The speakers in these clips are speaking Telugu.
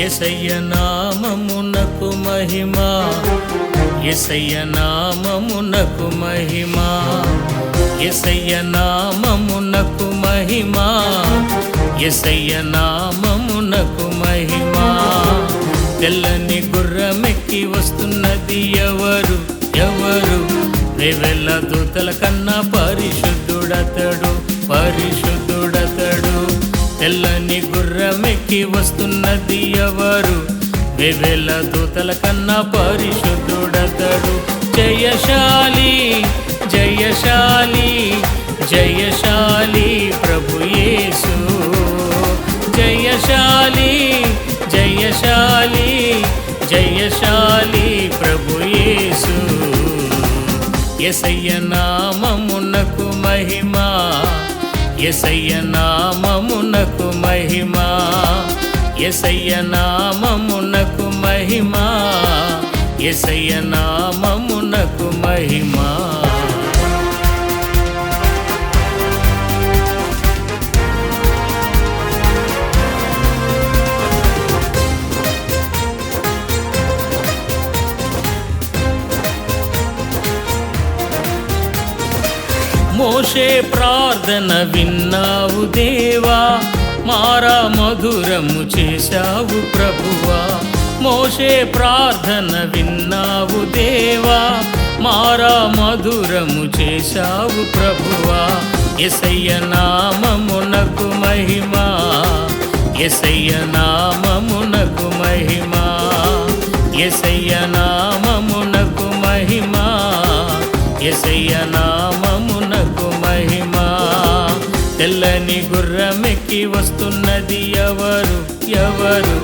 ఎసయ్య నామమునకు మహిమా. ఎసయ్య నామమునకు మహిమా. ఎసయ్య నామమునకు మహిమా. ఎసయ్య నామమునకు మహిమా. తెల్లని గుర్రమెక్కి వస్తున్నది ఎవరు? ఎవరు? వేవెల్ల దూతల కన్నా పరిశుద్ధుడతడు పరిశుద్ధుడతడు. తెల్లని గుర్రమెక్కి వస్తున్నది ఎవరు? వేవేల దూతల కన్నా పరిశుద్ధుడతడు. జయశాలి జయశాలి జయశాలి ప్రభుయేసు జయశాలి జయశాలి జయశాలి ప్రభుయేసు ఎసయ్య నామం ఎసయ్య నామమునకు మహిమా. ఎసయ్య నామమునకు మహిమా. ఎసయ్య నామమునకు మహిమా. మోషే ప్రార్థన విన్నావు దేవా మారా మధురము చేశావు ప్రభువా. మోషే ప్రార్థన విన్నావు దేవా మారా మధురము చేశావు ప్రభువా. ఎసయ్య నామమునకు మహిమా ఎసయ్య నామమునకు మహిమా. ఎసయ్య నామమునకు మహిమా ఎసయ్య నా తెల్లని గుర్రమెక్కి వస్తున్నది ఎవరు? ఎవరు?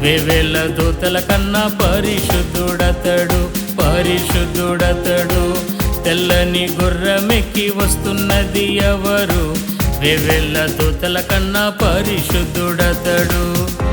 వేవేల దూతల కన్నా పరిశుద్ధుడతడు పరిశుద్ధుడతడు. తెల్లని గుర్రమెక్కి వస్తున్నది ఎవరు? వేవేల దూతల కన్నా పరిశుద్ధుడతడు.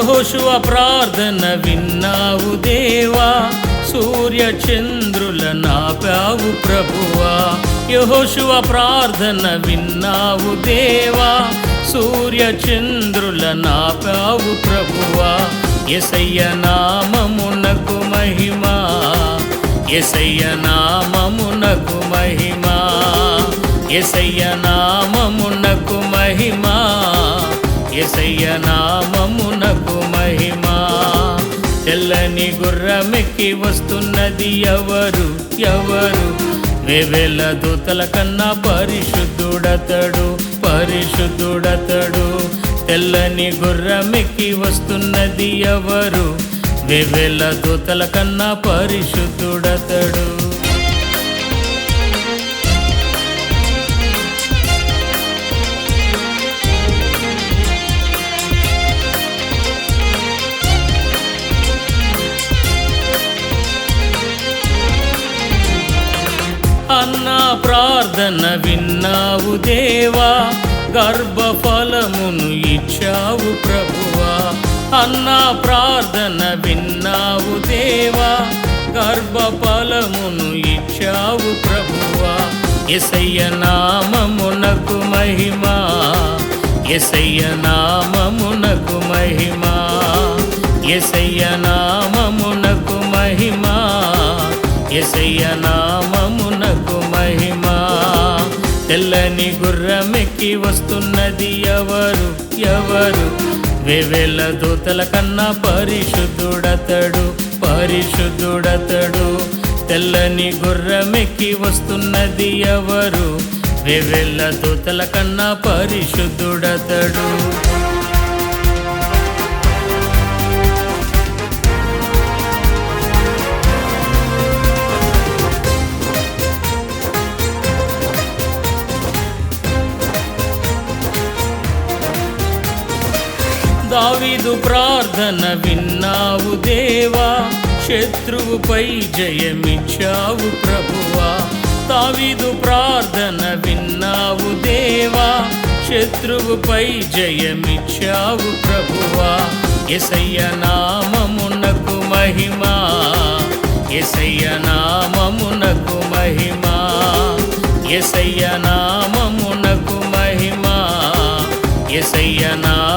యహోశువ ప్రార్థన విన్నావు దేవా. సూర్య చంద్రుల నాపావు ప్రభువా. యహోశువ ప్రార్థన విన్నావు దేవా. సూర్య చంద్రుల నాపావు ప్రభువా. ఎసయ్య నామమునకు మహిమా. ఎసయ్య నామమునకు మహిమా. ఎసయ్య నామమునకు మహిమా. ఎసయ్య నామమునకు మహిమా. తెల్లని గుర్రమెక్కి వస్తున్నది ఎవరు? ఎవరు? వేవేల దూతల కన్నా పరిశుద్ధుడతడు పరిశుద్ధుడతడు. తెల్లని గుర్రమెక్కి వస్తున్నది ఎవరు? వేవేల దూతల కన్నా పరిశుద్ధుడతడు. అన్నా ప్రార్థన విన్నావు దేవా గర్భఫలమును ఇచ్చావు ప్రభువా. అన్నా ప్రార్థన విన్నావు దేవా గర్భఫలమును ఇచ్చావు ప్రభువా. ఎసయ్య నామమునకు మహిమా ఎసయ్య నామమునకు మహిమా. ఎసయ్య నామమునకు మహిమా ఎసయ్య నా తెల్లని గుర్రమెక్కి వస్తున్నది ఎవరు? ఎవరు? వేవేల దూతల కన్నా పరిశుద్ధుడతడు పరిశుద్ధుడతడు. తెల్లని గుర్రమెక్కి వస్తున్నది ఎవరు? వేవేల దూతల కన్నా పరిశుద్ధుడతడు. దావీదు ప్రార్థన విన్నావు దేవా. శత్రువుపై జయమిచ్చావు ప్రభువా. దావీదు ప్రార్థన విన్నావు దేవా. శత్రువుపై జయమిచ్చావు ప్రభువా. ఎసయ్య నామమునకు మహిమా. ఎసయ్య నామమునకు మహిమా. ఎసయ్య నామమునకు మహిమా. ఎసయ్య నా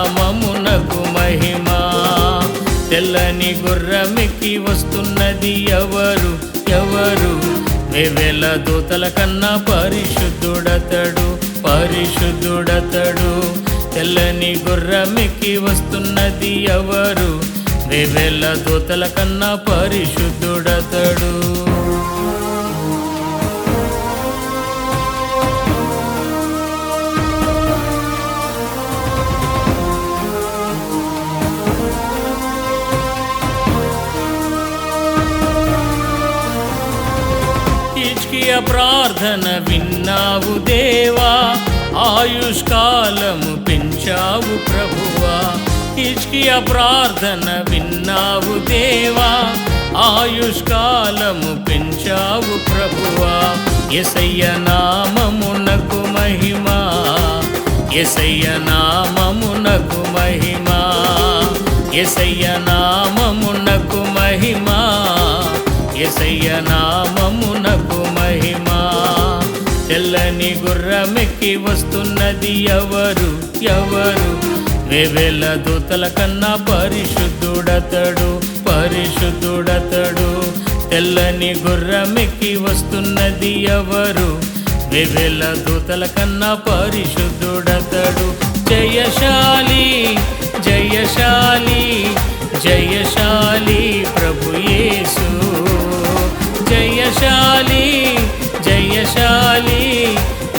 తెల్లని గుర్రమెక్కి వస్తున్నది ఎవరు? ఎవరు? వెవెల దూతల కన్నా పరిశుద్ధుడతడు పరిశుద్ధుడతడు. తెల్లని గుర్రమెక్కి వస్తున్నది ఎవరు? వెవెల దూతల కన్నా పరిశుద్ధుడతడు. హిజ్కియ ప్రార్థన విన్నావు దేవా. ఆయుష్కాలము పెంచావు ప్రభువా. హిజ్కియ ప్రార్థన విన్నావు దేవా. ఆయుష్కాలము పెంచావు ప్రభువా. ఎసయ్య నామమునకు మహిమా. ఎసయ్య నామమునకు మహిమా. ఎసయ్య నామమునకు మహిమా. ఎసయ్య నామమునకు మహిమా. తెల్లని గుర్రమెక్కి వస్తున్నది ఎవరు? ఎవరు? వేవేల దూతల కన్నా పరిశుద్ధుడతడు పరిశుద్ధుడతడు. తెల్లని గుర్రమెక్కి వస్తున్నది ఎవరు? వేవేల దూతల కన్నా పరిశుద్ధుడతడు. జయశాలి జయశాలి జయశాలి ప్రభు యేసు. జయశాలి జయశాలి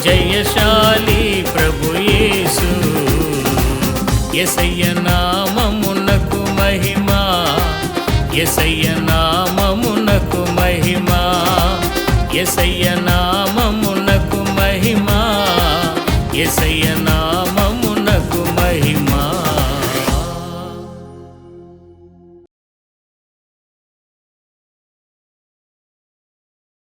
జయశాలి ప్రభుయేసు ఎసయ్య నామమునకు మహిమా ఎసయ్య నామమునకు మహిమా ఎసయ్య నామమునకు మహిమా ఎసయ్య నా